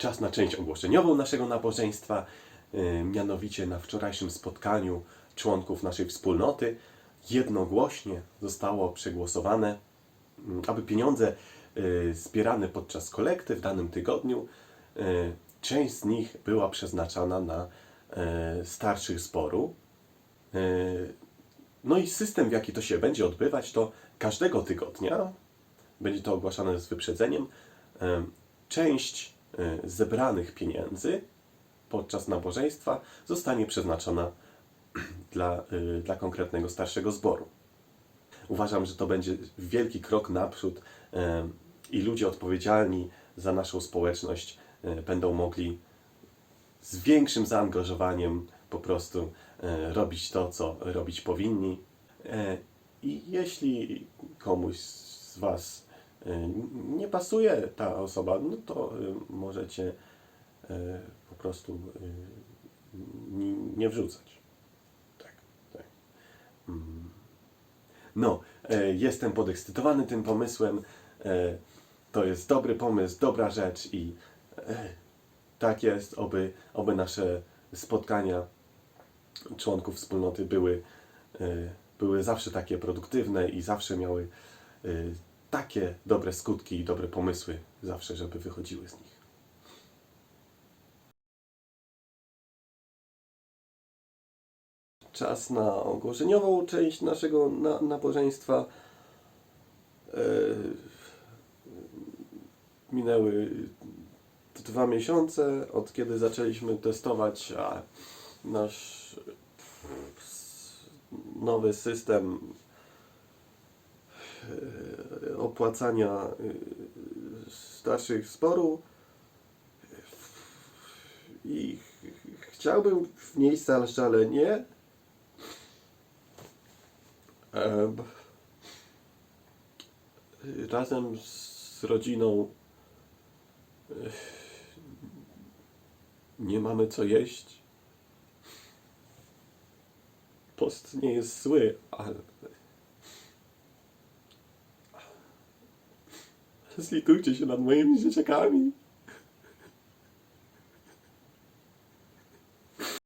czas na część ogłoszeniową naszego nabożeństwa. E, Mianowicie na wczorajszym spotkaniu członków naszej wspólnoty jednogłośnie zostało przegłosowane, mm, aby pieniądze e, zbierane podczas kolekty w danym tygodniu, e, część z nich była przeznaczana na starszych zboru. No i system, w jaki to się będzie odbywać, to każdego tygodnia, będzie to ogłaszane z wyprzedzeniem, część zebranych pieniędzy podczas nabożeństwa zostanie przeznaczona dla, y, dla konkretnego starszego zboru. Uważam, że to będzie wielki krok naprzód e, i ludzie odpowiedzialni za naszą społeczność e, będą mogli z większym zaangażowaniem po prostu e, robić to, co robić powinni. E, I jeśli komuś z Was e, nie pasuje ta osoba, no to e, możecie e, po prostu ni- nie wrzucać. Tak, tak. Mm. No, jestem podekscytowany tym pomysłem. To jest dobry pomysł, dobra rzecz i tak jest, oby, oby nasze spotkania członków wspólnoty były, były zawsze takie produktywne i zawsze miały takie dobre skutki i dobre pomysły, zawsze, żeby wychodziły z nich. Czas na ogłoszeniową część naszego na, nabożeństwa. E, minęły dwa miesiące od kiedy zaczęliśmy testować nasz nowy system opłacania e, starszych zboru i ch- chciałbym w miejsce, ale szczerze nie. Em, razem z rodziną nie mamy co jeść. Post nie jest zły, ale. Zlitujcie się nad moimi dzieciakami.